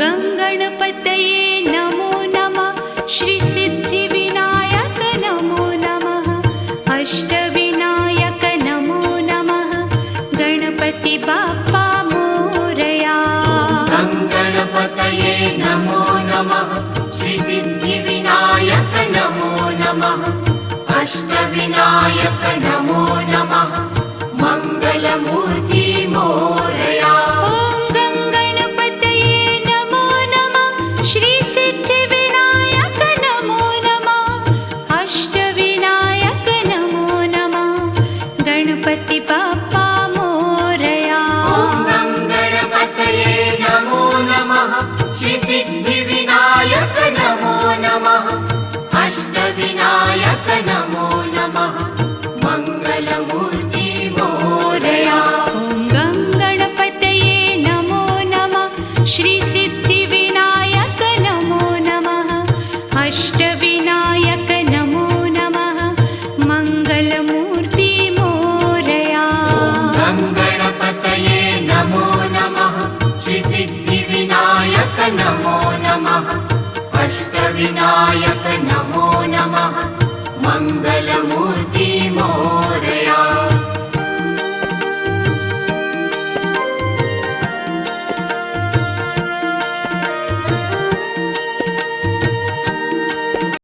गङ्गणपतये नमो नमः। श्रीसिद्धिविनायक नमो नमः। अष्टविनायक नमो नमः। गणपति बाप्पा मोरया। गङ्गणपतये नमो नमः। श्रीसिद्धिविनायक नमो नमः। अष्टविनायक नमो नमः। बाप्पा मोरया। नमो नमः। श्रीसिद्धिविनायक नमो नमः। अष्टविनायक नमो नमः। मङ्गलमूर्ति मोरया। ॐ गङ्गणपतये नमो नमः। श्रीसिद्धिविनायक नमो नमः। अष्टविनायक नमो नमः। मङ्गलमूर्ति மங்க